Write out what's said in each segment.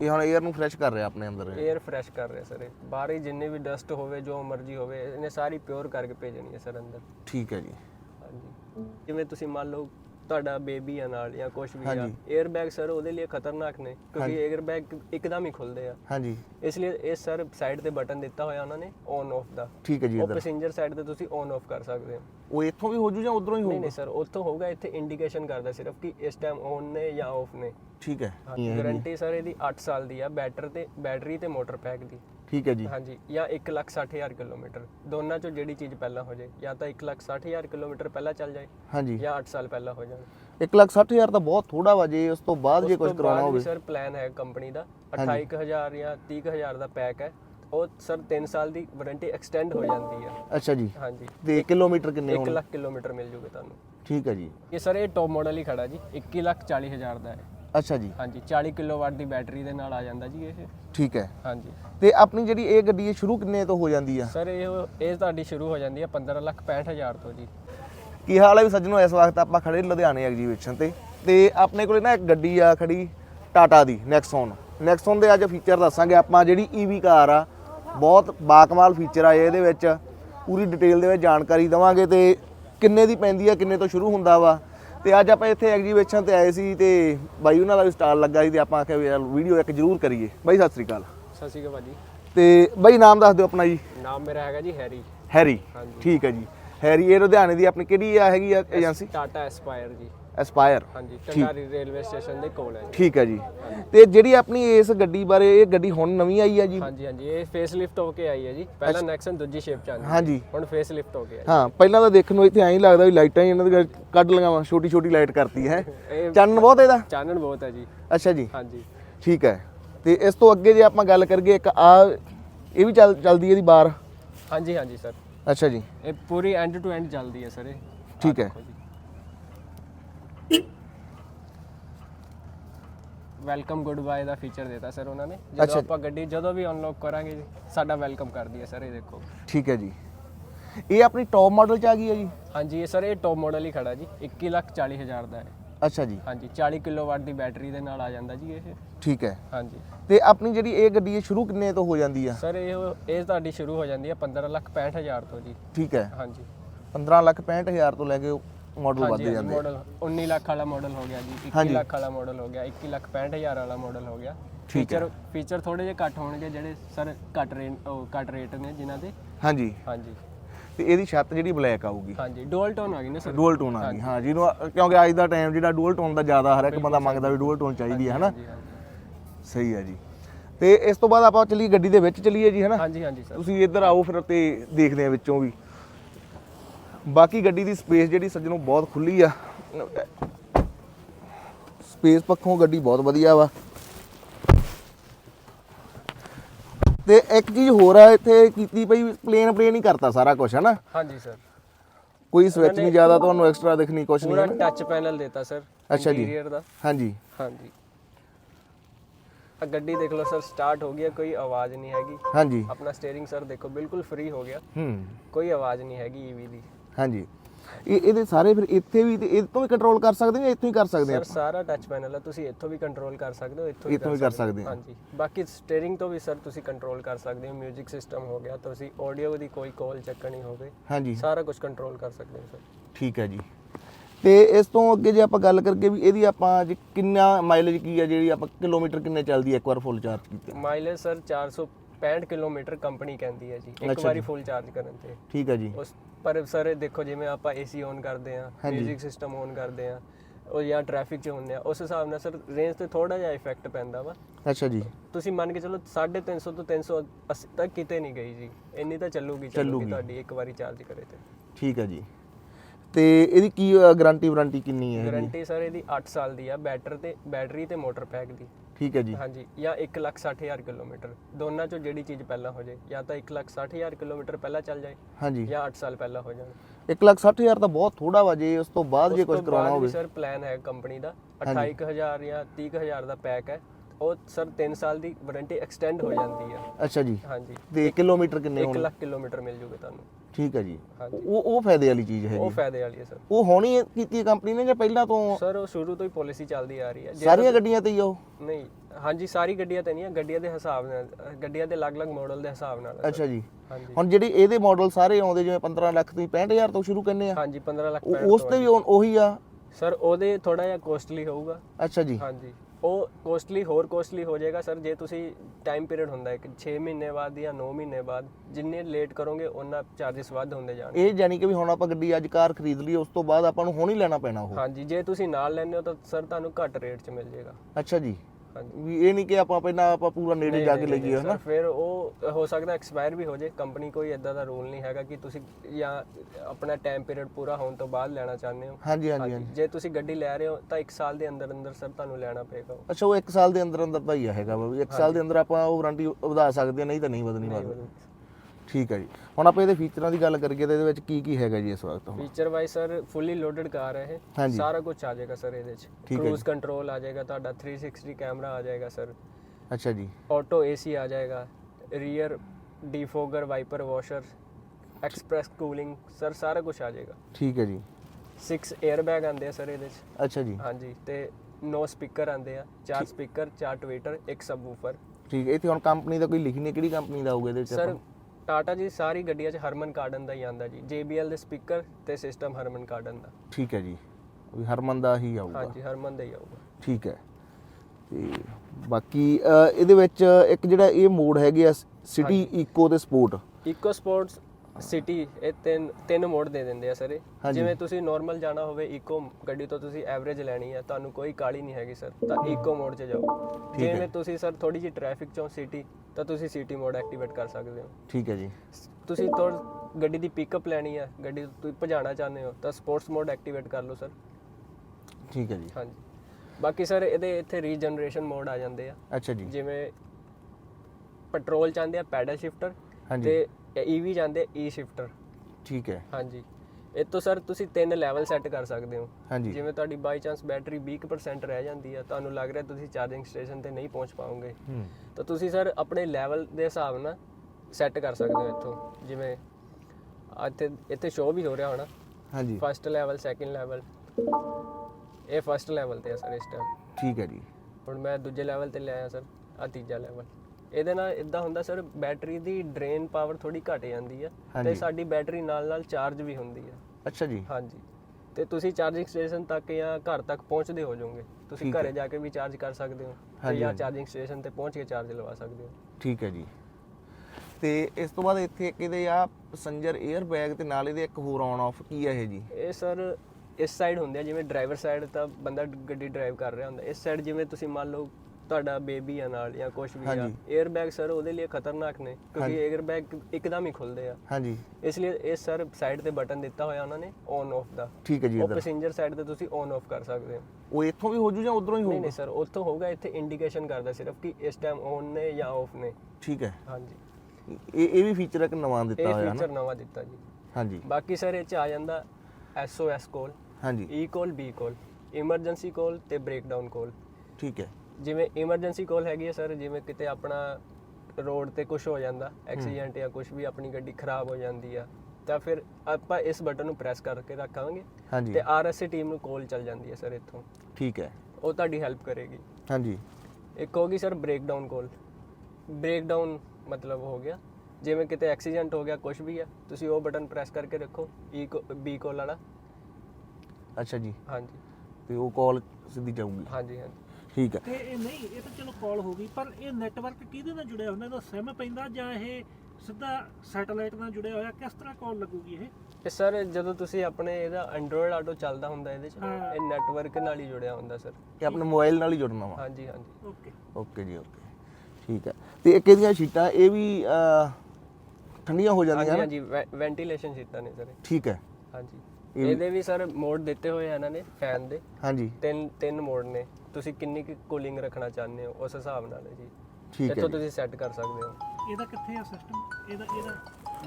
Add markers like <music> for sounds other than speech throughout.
ਇਹ ਹੁਣ 에ਅਰ ਨੂੰ ਫਰੈਸ਼ ਕਰ ਰਿਹਾ ਆਪਣੇ ਅੰਦਰ। 에ਅਰ ਫਰੈਸ਼ ਕਰ ਰਿਹਾ ਸਰ ਇਹ। ਬਾਹਰ ਹੀ ਜਿੰਨੇ ਵੀ ਡਸਟ ਹੋਵੇ ਜੋ ਮਰਜ਼ੀ ਹੋਵੇ ਇਹਨੇ ਸਾਰੀ ਪਿਓਰ ਕਰਕੇ ਭੇਜਣੀ ਹੈ ਸਰ ਅੰਦਰ। ਠੀਕ ਹੈ ਜੀ। ਹਾਂਜੀ। ਜਿਵੇਂ ਤੁਸੀਂ ਮੰਨ ਲਓ ਤੁਹਾਡਾ ਬੇਬੀ ਆ ਨਾਲ ਜਾਂ ਕੁਝ ਵੀ ਆ ਹਾਂਜੀ। 에ਅਰ ਬੈਗ ਸਰ ਉਹਦੇ ਲਈ ਖਤਰਨਾਕ ਨੇ ਕਿਉਂਕਿ 에ਅਰ ਬੈਗ ਇੱਕਦਮ ਹੀ ਖੁੱਲਦੇ ਆ। ਹਾਂਜੀ। ਇਸ ਲਈ ਇਹ ਸਰ ਸਾਈਡ ਤੇ ਬਟਨ ਦਿੱਤਾ ਹੋਇਆ ਉਹਨਾਂ ਨੇ ਔਨ ਆਫ ਦਾ। ਠੀਕ ਹੈ ਜੀ ਉਹ ਇੱਧਰ। ਪੈਸੇਂਜਰ ਸਾਈਡ ਤੇ ਤੁਸੀਂ ਔਨ ਆਫ ਕਰ ਸਕਦੇ ਹੋ। ਉਹ ਇੱਥੋਂ ਵੀ ਹੋ ਜੂ ਜਾਂ ਉਧਰੋਂ ਹੀ ਨਹੀਂ ਹੋਊਗਾ? ਨਹੀਂ ਸਰ ਉੱਥੋਂ ਹੋਊਗਾ ਇੱਥੇ ਇੰਡੀਕੇਸ਼ਨ ਕਰਦਾ ਸਿਰਫ ਕਿ ਇਸ ਟਾਈਮ ਔਨ ਨੇ ਜਾਂ ਆਫ ਨੇ। ਠੀਕ ਹੈ। ਗਾਰੰਟੀ ਸਰ ਇਹਦੀ 8 ਸਾਲ ਦੀ ਆ ਬੈਟਰ ਤੇ ਬੈਟਰੀ ਤੇ ਮੋਟਰ ਪੈਕ ਦੀ। ਠੀਕ ਹੈ ਜੀ। ਹਾਂਜੀ ਜਾਂ 160000 ਕਿਲੋਮੀਟਰ। ਦੋਨਾਂ ਚੋਂ ਜਿਹੜੀ ਚੀਜ਼ ਪਹਿਲਾਂ ਹੋ ਜਾਏ ਜਾਂ ਤਾਂ 160000 ਕਿਲੋਮੀਟਰ ਪਹਿਲਾਂ ਚੱਲ ਜਾਏ ਹਾਂਜੀ। ਜਾਂ 8 ਸਾਲ ਪਹਿਲਾਂ ਹੋ ਜਾਣ। 160000 ਤਾਂ ਬਹੁਤ ਥੋੜਾ ਵਾ ਜੇ ਉਸ ਤੋਂ ਬਾਅਦ ਜੇ ਕੁਝ ਕਰਾਉਣਾ ਹੋਵੇ। ਸਰ ਪਲਾਨ ਹੈ ਕੰਪਨੀ ਦਾ। 28000 ਜਾਂ 30000 ਦਾ ਪੈਕ ਹੈ। ਉਹ ਸਰ 3 ਸਾਲ ਦੀ ਵਾਰੰਟੀ ਐਕਸਟੈਂਡ ਹੋ ਜਾਂਦੀ ਹੈ। ਅੱਛਾ ਜੀ। ਹਾਂਜੀ। ਤੇ ਕਿਲੋਮੀਟਰ ਕਿੰਨੇ 1 ਹੋਣ? ਲੱਖ ਕਿਲੋਮੀਟਰ ਮਿਲ ਜੂਗੇ ਤੁਹਾਨੂੰ। ਠੀਕ ਹੈ ਜੀ। ਇਹ ਸਰ ਇਹ ਟੌਪ ਮਾਡਲ ਹੀ ਖੜਾ ਜੀ। 21 ਲੱਖ 40 ਹਜ਼ਾਰ ਦਾ ਹੈ। ਅੱਛਾ ਜੀ। ਹਾਂਜੀ 40 ਕਿਲੋਵਾਟ ਦੀ ਬੈਟਰੀ ਦੇ ਨਾਲ ਆ ਜਾਂਦਾ ਜੀ ਇਹ। ਠੀਕ ਹੈ। ਹਾਂਜੀ। ਤੇ ਆਪਣੀ ਜਿਹੜੀ ਇਹ ਗੱਡੀ ਹੈ ਸ਼ੁਰੂ ਕਿੰਨੇ ਤੋਂ ਹੋ ਜਾਂਦੀ ਆ? ਸਰ ਇਹ ਇਹ ਤੁਹਾਡੀ ਸ਼ੁਰੂ ਹੋ ਜਾਂਦੀ ਹੈ 15 ਲੱਖ 65 ਹਜ਼ਾਰ ਤੋਂ ਜੀ। ਕੀ ਹਾਲ ਹੈ ਵੀ ਸੱਜਣੋ ਇਸ ਵਕਤ ਆਪਾਂ ਖੜੇ ਲੁਧਿਆਣੇ ਐਗਜੀਬਿਸ਼ਨ ਤੇ। ਤੇ ਆਪਣੇ ਕੋਲੇ ਨਾ ਇੱਕ ਗੱਡੀ ਆ ਖੜੀ ਟਾਟਾ ਦੀ ਨੈਕਸਨ ਨੈਕਸਨ ਦੇ ਅੱਜ ਫੀਚਰ ਦੱਸਾਂਗੇ ਆਪਾਂ ਜਿਹੜੀ ਈਵੀ ਕਾਰ ਆ ਬਹੁਤ ਬਾਕਮਾਲ ਫੀਚਰ ਆ ਇਹਦੇ ਵਿੱਚ। ਪੂਰੀ ਡਿਟੇਲ ਦੇ ਵਿੱਚ ਜਾਣਕਾਰੀ ਦਵਾਂਗੇ ਤੇ ਕਿੰਨੇ ਦੀ ਪੈਂਦੀ ਆ ਕਿੰਨੇ ਤੋਂ ਸ਼ੁਰੂ ਹੁੰਦਾ ਵਾ। ਤੇ ਅੱਜ ਆਪਾਂ ਇੱਥੇ ਐਗਜੀਬਿਸ਼ਨ ਤੇ ਆਏ ਸੀ ਤੇ ਬਾਈ ਉਹਨਾਂ ਦਾ ਵੀ ਸਟਾਲ ਲੱਗਾ ਸੀ ਤੇ ਆਪਾਂ ਆਖਿਆ ਵੀ ਯਾਰ ਵੀਡੀਓ ਇੱਕ ਜ਼ਰੂਰ ਕਰੀਏ। ਬਾਈ ਸਤਿ ਸ੍ਰੀ ਅਕਾਲ। ਸਤਿ ਸ਼੍ਰੀ ਅਕਾਲ ਭਾਜੀ। ਤੇ ਬਾਈ ਨਾਮ ਦੱਸ ਦਿਓ ਆਪਣਾ ਜੀ। ਨਾਮ ਮੇਰਾ ਹੈਗਾ ਜੀ ਹੈਰੀ। ਹੈਰੀ। ਹਾਂਜੀ। ਠੀਕ ਹੈ ਜੀ। ਹੈਰੀ ਇਹ ਲੁਧਿਆਣੇ ਦੀ ਆਪਣੀ ਕਿਹੜੀ ਆ ਹੈਗੀ ਆ ਏਜੰਸੀ ਟਾਟਾ ਐਸਪਾਇਰ ਜੀ। ਐਸਪਾਇਰ ਹਾਂਜੀ ਟੰਡਾਰੀ ਰੇਲਵੇ ਸਟੇਸ਼ਨ ਦੇ ਕੋਲ ਹੈ ਠੀਕ ਹੈ ਜੀ। ਤੇ ਜਿਹੜੀ ਆਪਣੀ ਇਸ ਗੱਡੀ ਬਾਰੇ ਇਹ ਗੱਡੀ ਹੁਣ ਨਵੀਂ ਆਈ ਆ ਜੀ? ਹਾਂਜੀ ਹਾਂਜੀ ਇਹ ਫੇਸ ਲਿਫਟ ਹੋ ਕੇ ਆਈ ਹੈ ਜੀ। ਪਹਿਲਾਂ ਨੈਕਸਨ ਦੂਜੀ ਸ਼ੇਪ ਚ ਆਂਦੀ ਹਾਂਜੀ। ਹੁਣ ਫੇਸ ਲਿਫਟ ਹੋ ਆਈ ਹਾਂ। ਪਹਿਲਾਂ ਤਾਂ ਦੇਖਣ ਨੂੰ ਇੱਥੇ ਐਂ ਹੀ ਲੱਗਦਾ ਵੀ ਲਾਈਟਾਂ ਹੀ ਇਹਨਾਂ ਦੇ ਕੱਢ ਲਈਆਂ ਵਾ ਛੋਟੀ ਛੋਟੀ ਲਾਈਟ ਕਰਤੀ ਹੈ। <laughs> ਚਾਨਣ ਬਹੁਤ ਇਹਦਾ? ਚਾਨਣ ਬਹੁਤ ਹੈ ਜੀ। ਅੱਛਾ ਜੀ। ਹਾਂਜੀ। ਠੀਕ ਹੈ। ਤੇ ਇਸ ਤੋਂ ਅੱਗੇ ਜੇ ਆਪਾਂ ਗੱਲ ਕਰੀਏ ਇੱਕ ਆ ਇਹ ਵੀ ਚੱਲ ਚੱਲਦੀ ਹੈ ਇਹਦੀ ਬਾਰ? ਹਾਂਜੀ ਹਾਂਜੀ ਸਰ। ਅੱਛਾ ਜੀ। ਇਹ ਪੂਰੀ ਐਂਡ ਟੂ ਐਂਡ ਚੱਲਦੀ ਹੈ ਸਰ ਇਹ। ਠੀਕ ਹੈ। ਵੈਲਕਮ ਗੁੱਡ ਬਾਏ ਦਾ ਫੀਚਰ ਦਿੱਤਾ ਸਰ ਉਹਨਾਂ ਨੇ। ਜਦੋਂ ਆਪਾਂ ਗੱਡੀ ਜਦੋਂ ਵੀ ਅਨਲੌਕ ਕਰਾਂਗੇ ਜੀ, ਸਾਡਾ ਵੈਲਕਮ ਕਰਦੀ ਹੈ ਸਰ ਇਹ ਦੇਖੋ। ਠੀਕ ਹੈ ਜੀ। ਇਹ ਆਪਣੀ ਟੌਪ ਮਾਡਲ ਚ ਆ ਗਈ ਹੈ ਜੀ? ਹਾਂਜੀ ਇਹ ਸਰ ਇਹ ਟੌਪ ਮਾਡਲ ਹੀ ਖੜਾ ਜੀ। 21 ਲੱਖ 40 ਹਜ਼ਾਰ ਦਾ ਹੈ। ਅੱਛਾ ਜੀ। ਹਾਂਜੀ 40 ਕਿਲੋਵਾਟ ਦੀ ਬੈਟਰੀ ਦੇ ਨਾਲ ਆ ਜਾਂਦਾ ਜੀ ਇਹ। ਠੀਕ ਹੈ। ਹਾਂਜੀ। ਤੇ ਆਪਣੀ ਜਿਹੜੀ ਇਹ ਗੱਡੀ ਹੈ ਸ਼ੁਰੂ ਕਿੰਨੇ ਤੋਂ ਹੋ ਜਾਂਦੀ ਆ ਸਰ ਇਹ ਇਹ ਤੁਹਾਡੀ ਸ਼ੁਰੂ ਹੋ ਜਾਂਦੀ ਹੈ 15 ਲੱਖ 65 ਹਜ਼ਾਰ ਤੋਂ ਜੀ। ਠੀਕ ਹੈ। ਹਾਂਜੀ। 15 ਲੱਖ 65 ਹਜ਼ਾਰ ਤੋਂ ਲੈ ਕੇ ਮਾਡਲ ਹਾਂਜੀ ਜਾਂਦੇ ਆ। ਮਾਡਲ 19 ਲੱਖ ਵਾਲਾ ਮਾਡਲ ਹੋ ਗਿਆ ਜੀ 21 ਲੱਖ ਵਾਲਾ ਮਾਡਲ ਹੋ ਗਿਆ 21 ਲੱਖ 65 ਹਜ਼ਾਰ ਵਾਲਾ ਮਾਡਲ ਹੋ ਗਿਆ। ਫੀਚਰ ਫੀਚਰ ਥੋੜੇ ਜਿਹੇ ਘੱਟ ਹੋਣਗੇ ਜਿਹੜੇ ਸਰ ਘੱਟ ਰੇਟ ਘੱਟ ਰੇਟ ਨੇ ਜਿਨ੍ਹਾਂ ਦੇ। ਹਾਂਜੀ। ਹਾਂਜੀ। ਤੇ ਇਹਦੀ ਛੱਤ ਜਿਹੜੀ ਬਲੈਕ ਆਊਗੀ। ਹਾਂਜੀ ਡੁਅਲ ਟੋਨ ਆ ਗਈ ਨਾ ਸਰ। ਡੂਅਲ ਟੋਨ ਆ ਗਈ ਹਾਂ ਜਿਹਨੂੰ ਕਿਉਂਕਿ ਅੱਜ ਦਾ ਟਾਈਮ ਜਿਹੜਾ ਡੂਅਲ ਟੋਨ ਦਾ ਜ਼ਿਆਦਾ ਹਰ ਇੱਕ ਬੰਦਾ ਮੰਗਦਾ ਵੀ ਡੂਅਲ ਟੋਨ ਚਾਹੀਦੀ ਹੈ ਹਨਾ? ਹਾਂਜੀ ਹਾਂਜੀ। ਸਹੀ ਹੈ ਜੀ। ਤੇ ਇਸ ਤੋਂ ਬਾਅਦ ਆਪਾਂ ਚੱਲੀਏ ਗੱਡੀ ਦੇ ਵਿੱਚ ਚੱਲੀਏ ਜੀ ਹਨਾ? ਹਾਂਜੀ ਹਾਂਜੀ ਸਰ। ਤੁਸੀਂ ਇੱਧਰ ਆਓ ਫਿਰ ਤੇ ਦੇਖਦੇ ਆ ਵਿੱਚੋਂ ਵੀ। ਬਾਕੀ ਗੱਡੀ ਦੀ ਸਪੇਸ ਜਿਹੜੀ ਸੱਜਣੋਂ ਬਹੁਤ ਖੁੱਲੀ ਆ। ਸਪੇਸ ਪੱਖੋਂ ਗੱਡੀ ਬਹੁਤ ਵਧੀਆ ਵਾ। ਤੇ ਇੱਕ ਚੀਜ਼ ਹੋਰ ਆ ਇੱਥੇ ਕੀਤੀ ਪਈ ਪਲੇਨ ਪਲੇਨ ਹੀ ਕਰਤਾ ਸਾਰਾ ਕੁਝ ਹੈ ਨਾ ਹਾਂਜੀ ਸਰ ਕੋਈ ਸਵਿਚ ਨਹੀਂ ਜ਼ਿਆਦਾ ਤੁਹਾਨੂੰ ਐਕਸਟਰਾ ਦਿਖਣੀ ਕੁਝ ਨਹੀਂ ਹੈ ਟੱਚ ਪੈਨਲ ਦਿੱਤਾ ਸਰ ਅੱਛਾ ਜੀ। ਇੰਟੀਰੀਅਰ ਦਾ। ਹਾਂਜੀ। ਹਾਂਜੀ। ਆ ਗੱਡੀ ਦੇਖ ਲਓ ਸਰ ਸਟਾਰਟ ਹੋ ਗਿਆ ਕੋਈ ਆਵਾਜ਼ ਨਹੀਂ ਹੈਗੀ। ਹਾਂਜੀ। ਆਪਣਾ ਸਟੀਅਰਿੰਗ ਸਰ ਦੇਖੋ ਬਿਲਕੁਲ ਫ੍ਰੀ ਹੋ ਗਿਆ। ਹੂੰ। ਕੋਈ ਆਵਾਜ਼ ਨਹੀਂ ਹੈਗੀ ਈਵੀ ਦੀ। ਹਾਂਜੀ। ਇਹ ਇਹਦੇ ਸਾਰੇ ਫਿਰ ਇੱਥੇ ਵੀ ਤੇ ਇਹ ਤੋਂ ਵੀ ਕੰਟਰੋਲ ਕਰ ਸਕਦੇ ਹਾਂ ਜਾਂ ਇੱਥੋਂ ਹੀ ਕਰ ਸਕਦੇ ਸਰ ਹਾਂ ਸਾਰਾ ਟੱਚ ਪੈਨਲ ਹੈ ਤੁਸੀਂ ਇੱਥੋਂ ਵੀ ਕੰਟਰੋਲ ਕਰ ਸਕਦੇ ਹੋ ਇੱਥੋਂ ਵੀ ਇੱਥੋਂ ਵੀ ਕਰ ਸਕਦੇ ਹਾਂ। ਹਾਂਜੀ। ਬਾਕੀ ਸਟੀਅਰਿੰਗ ਤੋਂ ਵੀ ਸਰ ਤੁਸੀਂ ਕੰਟਰੋਲ ਕਰ ਸਕਦੇ ਹੋ 뮤직 ਸਿਸਟਮ ਹੋ ਗਿਆ ਤੁਸੀਂ ਆਡੀਓ ਦੀ ਕੋਈ ਕਾਲ ਚੱਕਣੀ ਹੋਵੇ ਹਾਂਜੀ। ਸਾਰਾ ਕੁਝ ਕੰਟਰੋਲ ਕਰ ਸਕਦੇ ਹੋ ਸਰ ਠੀਕ ਹੈ ਜੀ। ਤੇ ਇਸ ਤੋਂ ਅੱਗੇ ਜੇ ਆਪਾਂ ਗੱਲ ਕਰਕੇ ਵੀ ਇਹਦੀ ਆਪਾਂ ਜੀ ਕਿੰਨਾ ਮਾਈਲੇਜ ਕੀ ਹੈ ਜਿਹੜੀ ਆਪਾਂ ਕਿਲੋਮੀਟਰ ਕਿੰਨੇ ਚੱਲਦੀ ਹੈ ਇੱਕ ਵਾਰ ਫੁੱਲ ਚਾਰਜ ਕੀਤੇ? ਮਾਈਲੇਜ ਸਰ 465 ਕਿਲੋਮੀਟਰ ਕੰਪਨੀ ਕਹਿੰਦੀ ਹੈ ਜੀ ਇੱਕ ਵਾਰੀ ਫੁੱਲ ਚਾਰਜ ਕਰਨ ਤੇ। ਠੀਕ ਹੈ ਜੀ। ਉਸ ਪਰ ਸਰ ਇਹ ਦੇਖੋ ਜਿਵੇਂ ਆਪਾਂ ਏਸੀ ਔਨ ਕਰਦੇ ਆ 뮤직 ਸਿਸਟਮ ਔਨ ਕਰਦੇ ਆ ਉਹ ਜਾਂ ਟ੍ਰੈਫਿਕ 'ਚ ਹੁੰਦੇ ਆ ਉਸ ਹਿਸਾਬ ਨਾਲ ਸਰ ਰੇਂਜ ਤੇ ਥੋੜਾ ਜਿਹਾ ਇਫੈਕਟ ਪੈਂਦਾ ਵਾ। ਅੱਛਾ ਜੀ। ਤੁਸੀਂ ਮੰਨ ਕੇ ਚਲੋ 350 ਤੋਂ 380 ਤੱਕ ਕਿਤੇ ਨਹੀਂ ਗਈ ਜੀ। ਇੰਨੀ ਤਾਂ ਚੱਲੂਗੀ ਚੱਲੂਗੀ ਤੁਹਾਡੀ ਇੱਕ ਵਾਰੀ ਚਾਰਜ ਕਰੇ ਤੇ। ਠੀਕ ਹੈ ਜੀ। ਤੇ ਇਹਦੀ ਕੀ ਗਾਰੰਟੀ ਵਾਰੰਟੀ ਕਿੰਨੀ ਹੈ ਗਾਰੰਟੀ ਸਰ ਇਹਦੀ 8 ਸਾਲ ਦੀ ਆ ਬੈਟਰ ਤੇ ਬੈਟਰੀ ਤੇ ਮੋਟਰ ਪੈਕ ਦੀ। ਠੀਕ ਹੈ ਜੀ। ਹਾਂਜੀ ਜਾਂ 160000 ਕਿਲੋਮੀਟਰ। ਦੋਨਾਂ ਚੋਂ ਜਿਹੜੀ ਚੀਜ਼ ਪਹਿਲਾਂ ਹੋ ਜਾਏ ਜਾਂ ਤਾਂ 160000 ਕਿਲੋਮੀਟਰ ਪਹਿਲਾਂ ਚੱਲ ਜਾਏ ਹਾਂਜੀ। ਜਾਂ 8 ਸਾਲ ਪਹਿਲਾਂ ਹੋ ਜਾਣ। 160000 ਤਾਂ ਬਹੁਤ ਥੋੜਾ ਵਾ ਜੇ ਉਸ ਤੋਂ ਬਾਅਦ ਜੇ ਕੁਝ ਕਰਾਉਣਾ ਹੋਵੇ। ਸਰ ਪਲਾਨ ਹੈ ਕੰਪਨੀ ਦਾ। 28000 ਜਾਂ 30000 ਦਾ ਪੈਕ ਹੈ। ਉਹ ਸਰ 3 ਸਾਲ ਦੀ ਵਾਰੰਟੀ ਐਕਸਟੈਂਡ ਹੋ ਜਾਂਦੀ ਆ। ਅੱਛਾ ਜੀ। ਹਾਂਜੀ। ਤੇ ਕਿਲੋਮੀਟਰ ਕਿੰਨੇ 1 ਹੋਣ? ਲੱਖ ਕਿਲੋਮੀਟਰ ਮਿਲ ਜੂਗਾ ਤੁਹਾਨੂੰ। ਠੀਕ ਹੈ ਜੀ। ਹਾਂਜੀ। ਉਹ ਉਹ ਫਾਇਦੇ ਵਾਲੀ ਚੀਜ਼ ਉਹ ਹੈਗੀ ਫਾਇਦੇ ਵਾਲੀ ਹੈ ਸਰ। ਉਹ ਹੋਣੀ ਹੈ- ਕੀਤੀ ਹੈ ਕੰਪਨੀ ਨੇ ਜਾਂ ਪਹਿਲਾਂ ਤੋਂ? ਸਰ ਉਹ ਸ਼ੁਰੂ ਤੋਂ ਹੀ ਪਾਲਿਸੀ ਚੱਲਦੀ ਆ ਰਹੀ ਹੈ ਜੇ- ਸਾਰੀਆਂ ਗੱਡੀਆਂ ਤੇ ਹੀ ਆ ਉਹ? ਨਹੀਂ ਹਾਂਜੀ ਸਾਰੀ ਗੱਡੀਆਂ ਤੇ ਨਹੀਂ ਹੈ ਗੱਡੀਆਂ ਦੇ ਹਿਸਾਬ ਨਾਲ ਅ, ਗੱਡੀਆਂ ਦੇ ਅਲੱਗ-ਅਲੱਗ ਮਾਡਲ ਦੇ ਹਿਸਾਬ ਨਾਲ ਹੈ ਸਰ। ਅੱਛਾ ਜੀ। ਹਾਂਜੀ। ਹੁਣ ਜਿਹੜੇ ਇਹਦੇ ਮਾਡਲ ਸਾਰੇ ਆਉਂਦੇ ਜਿਵੇਂ 15 ਲੱਖ ਤੋਂ 65000 ਤੋਂ ਸ਼ੁਰੂ ਕਰਨੇ ਆ। ਹਾਂਜੀ 15 ਲੱਖ ਉਹ- ਉਸ ਤੇ ਵੀ ਉਹ- ਉਹੀ ਆ। ਸਰ ਉਹਦੇ ਥੋੜਾ ਜਿਹਾ ਕੋਸਟਲੀ ਹੋਊਗਾ। ਅੱਛਾ ਜੀ। ਹਾਂਜੀ। ਉਹ ਕੋਸਟਲੀ ਹੋਰ ਕੋਸਟਲੀ ਹੋ ਜਾਏਗਾ ਸਰ ਜੇ ਤੁਸੀਂ ਟਾਈਮ ਪੀਰੀਅਡ ਹੁੰਦਾ ਹੈ ਕਿ 6 ਮਹੀਨੇ ਬਾਅਦ ਜਾਂ 9 ਮਹੀਨੇ ਬਾਅਦ ਜਿੰਨੇ ਲੇਟ ਕਰੋਗੇ ਉਹਨਾਂ ਚਾਰजेस ਵੱਧ ਹੁੰਦੇ ਜਾਣਗੇ। ਇਹ ਜਾਨੀ ਕਿ ਵੀ ਹੁਣ ਆਪਾਂ ਗੱਡੀ ਅੱਜ ਕਾਰ ਖਰੀਦ ਲਈ ਉਸ ਤੋਂ ਬਾਅਦ ਆਪਾਂ ਨੂੰ ਹੁਣ ਹੀ ਲੈਣਾ ਪੈਣਾ ਉਹ। ਹਾਂਜੀ ਜੇ ਤੁਸੀਂ ਨਾਲ ਲੈਂਦੇ ਹੋ ਤਾਂ ਸਰ ਤੁਹਾਨੂੰ ਘੱਟ ਰੇਟ 'ਚ ਮਿਲ ਜਾਏਗਾ। ਅੱਛਾ ਜੀ। ਵੀ ਇਹ ਨਹੀਂ ਕਿ ਆਪਾਂ ਪਹਿਲਾਂ ਆਪਾਂ ਪੂਰਾ ਨੇੜੇ ਜਾ ਕੇ ਲਈਏ ਹਨਾ ਫਿਰ ਉਹ ਹੋ ਸਕਦਾ ਐਕਸਪਾਇਰ ਵੀ ਹੋ ਜੇ। ਕੰਪਨੀ ਕੋਈ ਇਦਾਂ ਦਾ ਰੂਲ ਨਹੀਂ ਹੈਗਾ ਕਿ ਤੁਸੀਂ ਜਾਂ ਆਪਣਾ ਟਾਈਮ ਪੀਰੀਅਡ ਪੂਰਾ ਹੋਣ ਤੋਂ ਬਾਅਦ ਲੈਣਾ ਚਾਹੁੰਦੇ ਹੋ। ਹਾਂਜੀ ਹਾਂਜੀ ਜੇ ਤੁਸੀਂ ਗੱਡੀ ਲੈ ਰਹੇ ਹੋ ਤਾਂ 1 ਸਾਲ ਦੇ ਅੰਦਰ ਅੰਦਰ ਸਰ ਤੁਹਾਨੂੰ ਲੈਣਾ ਪਏਗਾ ਅੱਛਾ ਉਹ 1 ਸਾਲ ਦੇ ਅੰਦਰ ਅੰਦਰ ਦਾ ਹੀ ਹੈਗਾ ਵਾ। ਵੀ 1 ਸਾਲ ਦੇ ਅੰਦਰ ਆਪਾਂ ਉਹ ਵਾਰੰਟੀ ਵਧਾ ਸਕਦੇ ਨਹੀਂ ਤਾਂ ਨਹੀਂ ਵਧਣੀ ਵਧਣੀ। ਠੀਕ ਹੈ ਜੀ। ਹੁਣ ਆਪਾਂ ਇਹਦੇ ਫੀਚਰਾਂ ਦੀ ਗੱਲ ਕਰੀਏ ਤਾਂ ਇਹਦੇ ਵਿੱਚ ਕੀ ਕੀ ਹੈਗਾ ਜੀ ਇਸ ਵਕਤ ਹੁਣ? Feature wise sir fully loaded car ਹੈ ਇਹ। ਹਾਂਜੀ। ਸਾਰਾ ਕੁਝ ਆ ਜਾਏਗਾ ਸਰ ਇਹਦੇ ਚ ਠੀਕ ਹੈ ਕਰੂਜ਼ ਕੰਟਰੋਲ ਆ ਜਾਏਗਾ ਤੁਹਾਡਾ 360 ਕੈਮਰਾ ਆ ਜਾਏਗਾ ਸਰ ਅੱਛਾ ਜੀ। ਆਟੋ ਏਸੀ ਆ ਜਾਏਗਾ। Rear defogger wiper washer express cooling sir ਸਾਰਾ ਕੁਝ ਆ ਜਾਏਗਾ। ਠੀਕ ਹੈ ਜੀ। 6 에ਅਰ ਬੈਗ ਆਂਦੇ ਆ ਸਰ ਇਹਦੇ ਚ ਅੱਛਾ ਜੀ। ਹਾਂਜੀ ਤੇ ਨੋ ਸਪੀਕਰ ਆਂਦੇ ਆ ਚਾਰ ਸਪੀਕਰ ਚਾਰ ਟਵੀਟਰ ਇੱਕ ਸਬਵੂਫਰ ਠੀਕ ਹੈ ਇੱਥੇ ਹੁਣ ਕੰਪਨੀ ਦਾ ਕੋਈ ਲਿਖੀ ਨਹੀਂ ਕਿਹੜੀ ਕੰਪਨੀ ਦਾ ਹੋਊਗਾ ਇਹਦੇ ਵਿੱਚ ਸਰ ਟਾਟਾ ਜੀ ਸਾਰੀ ਗੱਡੀਆਂ 'ਚ ਹਰਮਨ ਕਾਰਡਨ ਦਾ ਹੀ ਆਂਦਾ ਜੀ JBL ਦੇ ਸਪੀਕਰ ਤੇ ਸਿਸਟਮ ਹਰਮਨ ਕਾਰਡਨ ਦਾ। ਠੀਕ ਹੈ ਜੀ ਵੀ ਹਰਮਨ ਦਾ ਹੀ ਆਊਗਾ। ਹਾਂਜੀ ਹਰਮਨ ਦਾ ਹੀ ਆਊਗਾ। ਠੀਕ ਹੈ ਤੇ ਬਾਕੀ ਅ, ਇਹਦੇ ਵਿੱਚ ਇੱਕ ਜਿਹੜਾ ਇਹ ਮੋਡ ਹੈਗੇ ਆ ਸਿਟੀ ਇਕੋ ਤੇ ਸਪੋਰਟ ਇਕੋ ਸਪੋਰਟਸ ਸਿਟੀ ਇਹ ਤਿੰਨ ਤਿੰਨ ਮੋਡ ਦੇ ਦਿੰਦੇ ਆ ਸਰ ਇਹ। ਹਾਂਜੀ। ਜਿਵੇਂ ਤੁਸੀਂ ਨਾਰਮਲ ਜਾਣਾ ਹੋਵੇ ਇਕੋ ਗੱਡੀ ਤੋਂ ਤੁਸੀਂ ਐਵਰੇਜ ਲੈਣੀ ਹੈ ਤੁਹਾਨੂੰ ਕੋਈ ਕਾਲੀ ਨਹੀਂ ਹੈਗੀ ਸਰ। ਤਾਂ ਇਕੋ ਮੋਡ 'ਚ ਜਾਓ। ਹੈ। ਜਿਵੇਂ ਤੁਸੀਂ ਸਰ ਥੋੜੀ ਜਿਹੀ ਟ੍ਰੈਫਿਕ ਚੋਂ ਸਿਟੀ ਤਾਂ ਤੁਸੀਂ ਸਿਟੀ ਮੋਡ ਐਕਟੀਵੇਟ ਕਰ ਸਕਦੇ ਹੋ। ਠੀਕ ਹੈ ਜੀ। ਤੁਸੀਂ ਥੋੜ ਗੱਡੀ ਦੀ ਪਿਕਅਪ ਲੈਣੀ ਹੈ ਗੱਡੀ ਤੁਸੀਂ ਭਜਾਣਾ ਚਾਹੁੰਦੇ ਹੋ ਤਾਂ ਸਪੋਰਟਸ ਮੋਡ ਐਕਟੀਵੇਟ ਕਰ ਲਓ ਸਰ। ਠੀਕ ਹੈ ਜੀ। ਹਾਂਜੀ। ਬਾਕੀ ਸਰ ਇਹਦੇ ਇੱਥੇ ਰੀਜਨਰੇਸ਼ਨ ਮੋਡ ਆ ਜਾਂਦੇ ਆ। ਅੱਛਾ ਜੀ। ਜਿਵੇਂ ਪੈਟਰੋਲ ਚਾਹੁੰਦੇ ਆ ਪੈਡਲ ਸ਼ਿਫਟਰ ਹਾਂਜੀ। ਤੇ ਈਵੀ ਜਾਂਦੇ ਈ ਸ਼ਿਫਟਰ ਠੀਕ ਹੈ। ਹਾਂਜੀ। ਇਹ ਤੋਂ ਸਰ ਤੁਸੀਂ ਤਿੰਨ ਲੈਵਲ ਸੈੱਟ ਕਰ ਸਕਦੇ ਹੋ। ਹਾਂਜੀ। ਜਿਵੇਂ ਤੁਹਾਡੀ ਬਾਈ ਚਾਂਸ ਬੈਟਰੀ 20% ਰਹਿ ਜਾਂਦੀ ਹੈ ਤੁਹਾਨੂੰ ਲੱਗ ਰਿਹਾ ਤੁਸੀਂ ਚਾਰਜਿੰਗ ਸਟੇਸ਼ਨ ਤੇ ਨਹੀਂ ਪਹੁੰਚ ਪਾਓਗੇ। ਤਾਂ ਤੁਸੀਂ ਸਰ ਆਪਣੇ ਲੈਵਲ ਦੇ ਹਿਸਾਬ ਨਾਲ ਸੈੱਟ ਕਰ ਸਕਦੇ ਹੋ ਇੱਥੋਂ। ਜਿਵੇਂ ਇੱਥੇ ਇੱਥੇ ਸ਼ੋਅ ਵੀ ਹੋ ਰਿਹਾ ਹੋਣਾ। ਹਾਂਜੀ। ਫਸਟ ਲੈਵਲ ਸੈਕਿੰਡ ਲੈਵਲ ਇਹ ਫਸਟ ਲੈਵਲ ਤੇ ਹੈ ਸਰ ਇਸ ਟਾਈਮ ਠੀਕ ਹੈ ਜੀ। ਹੁਣ ਮੈਂ ਦੂਜੇ ਲੈਵਲ ਤੇ ਲਿਆਇਆ ਸਰ ਆ ਤੀਜਾ ਲੈਵਲ ਇਹਦੇ ਨਾਲ ਇਦਾਂ ਹੁੰਦਾ ਸਰ ਬੈਟਰੀ ਦੀ ਡਰੇਨ ਪਾਵਰ ਥੋੜੀ ਘਟ ਜਾਂਦੀ ਹੈ ਹਾਂਜੀ। ਤੇ ਸਾਡੀ ਬੈਟਰੀ ਨਾਲ ਨਾਲ ਚਾਰਜ ਵੀ ਹੁੰਦੀ ਹੈ ਅੱਛਾ ਜੀ। ਹਾਂਜੀ। ਤੇ ਤੁਸੀਂ ਚਾਰਜਿੰਗ ਸਟੇਸ਼ਨ ਤੱਕ ਜਾਂ ਘਰ ਤੱਕ ਪਹੁੰਚਦੇ ਹੋ ਜਾਓਗੇ। ਤੁਸੀਂ ਠੀਕ ਹੈ। ਘਰੇ ਜਾ ਕੇ ਵੀ ਚਾਰਜ ਕਰ ਸਕਦੇ ਹੋ ਤੇ ਹਾਂਜੀ, ਜਾਂ ਹਾਂਜੀ। ਚਾਰਜਿੰਗ ਸਟੇਸ਼ਨ ਤੇ ਪਹੁੰਚ ਕੇ ਚਾਰਜ ਲਵਾ ਸਕਦੇ ਹੋ। ਠੀਕ ਹੈ ਜੀ। ਤੇ ਇਸ ਤੋਂ ਬਾਅਦ ਇੱਥੇ ਇੱਕ ਇਹਦੇ ਆ ਪੈਸੰਜਰ 에ਅਰ ਬੈਗ ਤੇ ਨਾਲ ਇਹਦੇ ਇੱਕ ਹੋਰ ਆਨ ਆਫ ਕੀ ਹੈ ਇਹ ਜੀ? ਇਹ ਸਰ ਇਸ ਸਾਈਡ ਹੁੰਦੇ ਆ ਜਿਵੇਂ ਡਰਾਈਵਰ ਸਾਈਡ ਤਾਂ ਬੰਦਾ ਗੱਡੀ ਡਰਾਈਵ ਕਰ ਰਿਹਾ ਹੁੰਦਾ। ਇਸ ਸਾਈਡ ਜਿਵੇਂ ਤੁਸੀਂ ਮੰਨ ਲਓ ਤੁਹਾਡਾ ਬੇਬੀ ਆ ਨਾਲ ਜਾਂ ਕੁਝ ਵੀ ਆ ਹਾਂਜੀ। 에ਅਰ ਬੈਗ ਸਰ ਉਹਦੇ ਲਈ ਖਤਰਨਾਕ ਨੇ ਕਿਉਂਕਿ 에ਅਰ ਬੈਗ ਇੱਕਦਮ ਹੀ ਖੁੱਲਦੇ ਆ। ਹਾਂਜੀ। ਇਸ ਲਈ ਇਸ ਸਰ ਸਾਈਡ ਤੇ ਬਟਨ ਦਿੱਤਾ ਹੋਇਆ ਉਹਨਾਂ ਨੇ ਔਨ ਆਫ ਦਾ। ਠੀਕ ਹੈ ਜੀ ਉਹ ਇੱਧਰ। ਪੈਸੇਂਜਰ ਸਾਈਡ ਤੇ ਤੁਸੀਂ ਔਨ ਆਫ ਕਰ ਸਕਦੇ ਹੋ। ਉਹ ਇੱਥੋਂ ਵੀ ਹੋ ਜੂ ਜਾਂ ਉਧਰੋਂ ਹੀ ਨਹੀਂ ਹੋਊਗਾ? ਨਹੀਂ ਸਰ ਉੱਥੋਂ ਹੋਊਗਾ ਇੱਥੇ ਇੰਡੀਕੇਸ਼ਨ ਕਰਦਾ ਸਿਰਫ ਕਿ ਇਸ ਟਾਈਮ ਔਨ ਨੇ ਜਾਂ ਆਫ ਨੇ। ਠੀਕ ਹੈ। ਹਾਂਜੀ। ਇਹ ਇਹ ਵੀ ਫੀਚਰ ਇੱਕ ਨਵਾਂ ਦਿੱਤਾ ਇਹ ਹੋਇਆ ਫੀਚਰ ਨਾ ਨਵਾਂ ਦਿੱਤਾ ਜੀ। ਹਾਂਜੀ। ਬਾਕੀ ਸਰ ਇਹ ਚ ਆ ਜਾਂਦਾ SOS ਕਾਲ ਹਾਂਜੀ। ਈ ਕਾਲ ਬੀ ਕਾਲ ਇਮਰਜੈਂਸੀ ਕਾਲ ਤੇ ਬ੍ਰੇਕਡਾਊਨ ਕਾਲ। ਠੀਕ ਹੈ। ਜਿਵੇਂ ਇਮਰਜੈਂਸੀ ਕਾਲ ਹੈਗੀ ਹੈ ਸਰ ਜਿਵੇਂ ਕਿਤੇ ਆਪਣਾ ਰੋਡ ਤੇ ਕੁਝ ਹੋ ਜਾਂਦਾ ਐਕਸੀਡੈਂਟ ਜਾਂ ਕੁਝ ਵੀ ਆਪਣੀ ਗੱਡੀ ਖਰਾਬ ਹੋ ਜਾਂਦੀ ਆ ਤਾਂ ਫਿਰ ਆਪਾਂ ਇਸ ਬਟਨ ਨੂੰ ਪ੍ਰੈਸ ਕਰਕੇ ਰੱਖਾਂਗੇ ਹਾਂਜੀ। ਤੇ ਆਰਐਸਏ ਟੀਮ ਨੂੰ ਕਾਲ ਚੱਲ ਜਾਂਦੀ ਹੈ ਸਰ ਇੱਥੋਂ। ਠੀਕ ਹੈ। ਉਹ ਤੁਹਾਡੀ ਹੈਲਪ ਕਰੇਗੀ। ਹਾਂਜੀ। ਇੱਕ ਹੋਗੀ ਸਰ ਬ੍ਰੇਕਡਾਊਨ ਕਾਲ ਬ੍ਰੇਕਡਾਊਨ ਮਤਲਬ ਹੋ ਗਿਆ। ਜਿਵੇਂ ਕਿਤੇ ਐਕਸੀਡੈਂਟ ਹੋ ਗਿਆ ਕੁਝ ਵੀ ਆ ਤੁਸੀਂ ਉਹ ਬਟਨ ਪ੍ਰੈਸ ਕਰਕੇ ਰੱਖੋ ਈ ਬੀ ਕਾਲ ਵਾਲਾ। ਅੱਛਾ ਜੀ। ਹਾਂਜੀ। ਤੇ ਉਹ ਕਾਲ ਸਿੱਧੀ ਜਾਊਗੀ। ਹਾਂਜੀ ਹਾਂਜੀ। ਠੀਕ ਹੈ। ਤੇ ਇਹ ਨਹੀਂ ਇਹ ਤਾਂ ਚਲੋ ਕਾਲ ਹੋ ਗਈ ਪਰ ਇਹ ਨੈਟਵਰਕ ਕਿਹਦੇ ਨਾਲ ਜੁੜਿਆ ਹੁੰਦਾ? ਇਹਦਾ ਸਿਮ ਪੈਂਦਾ ਜਾਂ ਇਹ ਸਿੱਧਾ ਸੈਟੇਲਾਈਟ ਨਾਲ ਜੁੜਿਆ ਹੋਇਆ? ਕਿਸ ਤਰ੍ਹਾਂ ਕਾਲ ਲੱਗੂਗੀ ਇਹ? ਤੇ ਸਰ ਜਦੋਂ ਤੁਸੀਂ ਆਪਣੇ ਇਹਦਾ ਐਂਡਰੋਇਡ ਆਟੋ ਚੱਲਦਾ ਹੁੰਦਾ ਇਹਦੇ 'ਚ ਹਾਂ। ਇਹ ਨੈਟਵਰਕ ਨਾਲ ਹੀ ਜੁੜਿਆ ਹੁੰਦਾ ਸਰ। ਇਹ ਆਪਣੇ ਮੋਬਾਈਲ ਨਾਲ ਹੀ ਜੁੜਨਾ ਵਾ? ਹਾਂਜੀ ਹਾਂਜੀ। ਓਕੇ ਓਕੇ ਜੀ ਓਕੇ ਠੀਕ ਹੈ। ਤੇ ਇੱਕ ਇਹਦੀਆਂ ਸ਼ੀਟਾਂ? ਇਹ ਵੀ ਅਹ, ਠੰਡੀਆਂ ਹੋ ਜਾਂਦੀਆਂ ਹਾਂਜੀ ਨਾ? ਹਾਂਜੀ ਵੈਂਟੀਲੇਸ਼ਨ ਸੀਟਾਂ ਨੇ ਸਰ ਇਹ। ਠੀਕ ਹੈ। ਹਾਂਜੀ। ਇਹ ਇਹਦੇ ਵੀ ਸਰ ਮੋਡ ਦਿੱਤੇ ਹੋਏ ਆ ਇਹਨਾਂ ਨੇ ਫੈਨ ਦੇ। ਹਾਂਜੀ। ਤਿੰਨ ਤਿੰਨ ਮੋਡ ਨੇ। ਤੁਸੀਂ ਕਿੰਨੀ ਕੁ ਕੂਲਿੰਗ ਰੱਖਣਾ ਚਾਹੁੰਦੇ ਹੋ ਉਸ ਹਿਸਾਬ ਨਾਲ ਹੈ ਜੀ? ਠੀਕ ਹੈ ਇੱਥੋਂ। ਤੁਸੀਂ ਸੈੱਟ ਕਰ ਸਕਦੇ ਹੋ। ਇਹਦਾ ਕਿੱਥੇ ਆ ਸਿਸਟਮ ਇਹਦਾ ਇਹਦਾ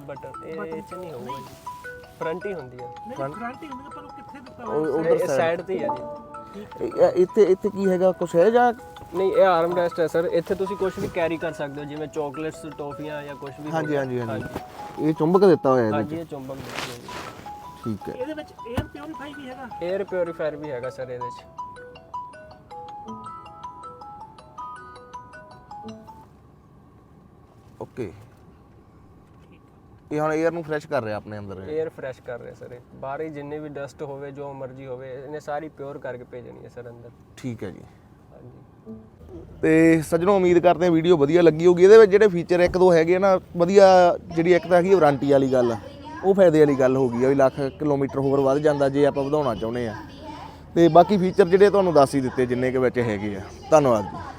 ਬਟਨ ਇਹ ਇਹ 'ਚ ਨਹੀਂ ਹੋਊਗਾ ਜੀ। ਫਰੰਟ ਹੀ ਹੁੰਦੀ ਹੈ ਨਹੀਂ ਫਰੰਟ ਹੀ ਹੁੰਦਾ ਪਰ ਉਹ ਕਿੱਥੇ ਦਿੱਤਾ ਉਹ ਹੋਇਆ ਉਧਰ ਇਹ ਸਾਈਡ ਤੇ ਹੀ ਹੈ ਜੀ। ਇੱਥੇ ਇੱਥੇ ਕੀ ਹੈਗਾ? ਕੁਛ ਹੈ ਜਾਂ ਨਹੀਂ ਇਹ ਆਰਮ ਰੈਸਟ ਹੈ ਸਰ ਇੱਥੇ ਤੁਸੀਂ ਕੁਝ ਵੀ ਕੈਰੀ ਕਰ ਸਕਦੇ ਹੋ ਜਿਵੇਂ ਚਾਕਲੇਟਸ ਟੋਫੀਆਂ ਜਾਂ ਕੁਝ ਵੀ ਹੋ ਹਾਂਜੀ। ਹਾਂਜੀ ਹਾਂਜੀ। ਇਹ ਚੁੰਬਕ ਦਿੱਤਾ ਹੋਇਆ ਇਹਦੇ ਹਾਂਜੀ ਇਹ ਚੁੰਬਕ ਦਿੱਤੀ ਹੋਈ ਠੀਕ ਹੈ। ਇਹਦੇ ਵਿੱਚ 에ਅਰ ਪਿਉਰੀਫਾਈ ਵੀ ਹੈਗਾ। 에ਅਰ ਪਿਉਰੀਫਾਇਰ ਵੀ ਹੈਗਾ ਸਰ ਇਹਦੇ 'ਚ ਓਕੇ ਇਹ ਹੁਣ 에ਅਰ ਨੂੰ ਫਰੈਸ਼ ਕਰ ਰਿਹਾ ਆਪਣੇ ਅੰਦਰ। 에ਅਰ ਫਰੈਸ਼ ਕਰ ਰਿਹਾ ਸਰ ਇਹ। ਬਾਹਰੀ ਜਿੰਨੇ ਵੀ ਡਸਟ ਹੋਵੇ ਜੋ ਮਰਜ਼ੀ ਹੋਵੇ ਇਹਨੇ ਸਾਰੀ ਪਿਓਰ ਕਰਕੇ ਭੇਜਣੀ ਹੈ ਸਰ ਅੰਦਰ। ਠੀਕ ਹੈ ਜੀ। ਤੇ ਸੱਜਣੋ ਉਮੀਦ ਕਰਦੇ ਆ ਵੀਡੀਓ ਵਧੀਆ ਲੱਗੀ ਹੋਗੀ ਇਹਦੇ ਵਿੱਚ ਜਿਹੜੇ ਫੀਚਰ ਇੱਕ ਦੋ ਹੈਗੇ ਨਾ ਵਧੀਆ ਜਿਹੜੀ ਇੱਕ ਤਾਂ ਹੈਗੀ ਵਾਰੰਟੀ ਵਾਲੀ ਗੱਲ। ਆ ਉਹ ਫਾਇਦੇ ਵਾਲੀ ਗੱਲ ਹੋ ਗਈ ਆ ਵੀ ਲੱਖ ਕਿਲੋਮੀਟਰ ਹੋਰ ਵੱਧ ਜਾਂਦਾ ਜੇ ਆਪਾਂ ਵਧਾਉਣਾ ਚਾਹੁੰਦੇ ਆ। ਤੇ ਬਾਕੀ ਫੀਚਰ ਜਿਹੜੇ ਤੁਹਾਨੂੰ ਦੱਸ ਹੀ ਦਿੱਤੇ, ਜਿੰਨੇ ਕੁ ਵਿੱਚ ਹੈਗੇ ਆ। ਧੰਨਵਾਦ ਜੀ।